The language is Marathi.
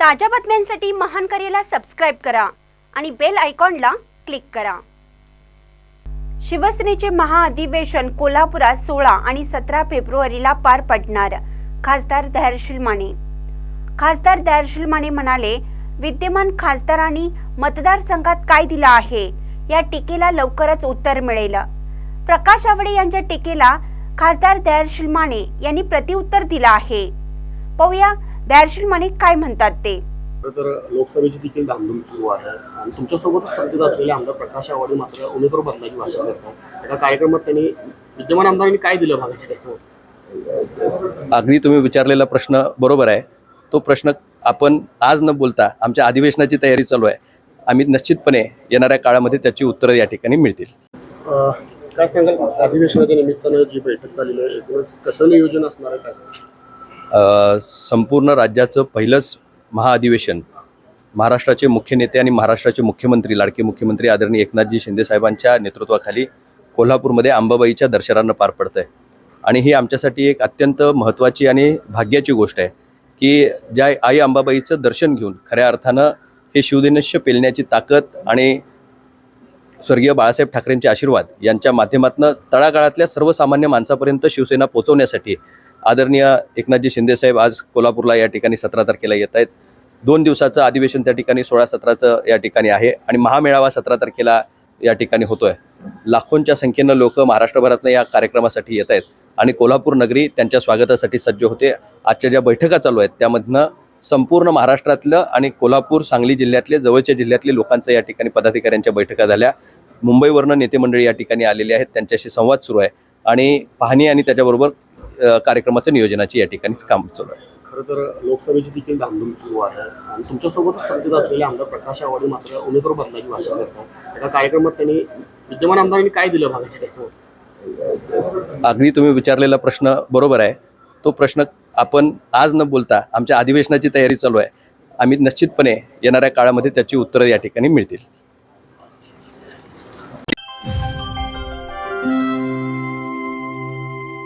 ताज्या बातम्यांसाठी महान करेला सबस्क्राईब करा आणि बेल आयकॉनला क्लिक करा. शिवसेनेचे महाअधिवेशन कोल्हापुरात सोळा आणि सतरा फेब्रुवारीला पार पडणार खासदार धैर्यशील माने खासदार धैर्यशील माने म्हणाले विद्यमान खासदारांनी मतदारसंघात काय दिलं आहे? या टीकेला लवकरच उत्तर मिळेल. प्रकाश आवडे यांच्या टीकेला खासदार धैर्यशील माने यांनी प्रतिउत्तर दिलं आहे. पाहूया धैर्यशील माने काय म्हणतात ते? तर लोकसभेची देखील धामधूम सुरू आहे. आणि तुमच्यासोबतच सत्तेत असलेले आमदार प्रकाश आवाडे मात्र उमेदवार बदलाची भाषा करतात. एका कार्यक्रमात त्यांनी विद्यमान आमदारांनी काय दिलं भागाची त्याचं? अगदी तुम्ही विचारलेला प्रश्न बरोबर आहे. तो प्रश्न आपण आज न बोलता आमच्या अधिवेशनाची तयारी चालू आहे. आम्ही निश्चितपणे येणाऱ्या काळामध्ये त्याची उत्तरं या ठिकाणी मिळतील. काय सांगाल? अधिवेशनाच्या निमित्तानं जी बैठक झालेली आहे एकूणच कसं नियोजन असणार आहे काय? संपूर्ण राज्याचं पहिलंच महाअधिवेशन महाराष्ट्राचे मुख्य नेते आणि महाराष्ट्राचे मुख्यमंत्री लाडके मुख्यमंत्री आदरणीय एकनाथजी शिंदेसाहेबांच्या नेतृत्वाखाली कोल्हापूरमध्ये अंबाबाईच्या दर्शनानं पार पडतं आहे आणि ही आमच्यासाठी एक अत्यंत महत्त्वाची आणि भाग्याची गोष्ट आहे की ज्या आई अंबाबाईचं दर्शन घेऊन खऱ्या अर्थानं हे शिवदिनश्य पेलण्याची ताकद आणि स्वर्गीय बाळासाहेब ठाकरेंचे आशीर्वाद यांच्या माध्यमातून तळागाळातल्या सर्वसामान्य माणसापर्यंत शिवसेना पोहोचवण्यासाठी आदरणीय एकनाथजी शिंदेसाहेब आज कोल्हापूरला या ठिकाणी सतरा तारखेला येत आहेत. दोन दिवसाचं अधिवेशन त्या ठिकाणी सोळा सतराचं या ठिकाणी आहे आणि महामेळावा सतरा तारखेला या ठिकाणी होतोय. लाखोंच्या संख्येनं लोक महाराष्ट्रभरातनं या कार्यक्रमासाठी येत आहेत आणि कोल्हापूर नगरी त्यांच्या स्वागतासाठी सज्ज होते. आजच्या ज्या बैठका चालू आहेत त्यामधनं संपूर्ण महाराष्ट्रातलं आणि कोल्हापूर सांगली जिल्ह्यातले जवळच्या जिल्ह्यातले लोकांचं या ठिकाणी पदाधिकाऱ्यांच्या बैठका झाल्या. मुंबईवरनं नेते मंडळी या ठिकाणी आलेले आहेत त्यांच्याशी संवाद सुरू आहे. आणि पाहणी आणि त्याच्याबरोबर कार्यक्रमाचं नियोजनाची या ठिकाणी काम चालू आहे. खरं तर लोकसभेची देखील धामधूम सुरू आहे. आणि तुमच्यासोबतच सत्तेत असलेले आमदार प्रकाश आवाडे मात्र उमेदवार बदलाची भाषा करतात एका कार्यक्रमात त्यांनी विद्यमान आमदारांनी काय दिलं भागाची त्याचं अगदी तुम्ही विचारलेला प्रश्न बरोबर आहे. तो प्रश्न आपण आज न बोलता आमच्या अधिवेशनाची तयारी चालू आहे. आम्ही निश्चितपणे येणाऱ्या काळामध्ये त्याची उत्तरं या ठिकाणी मिळतील.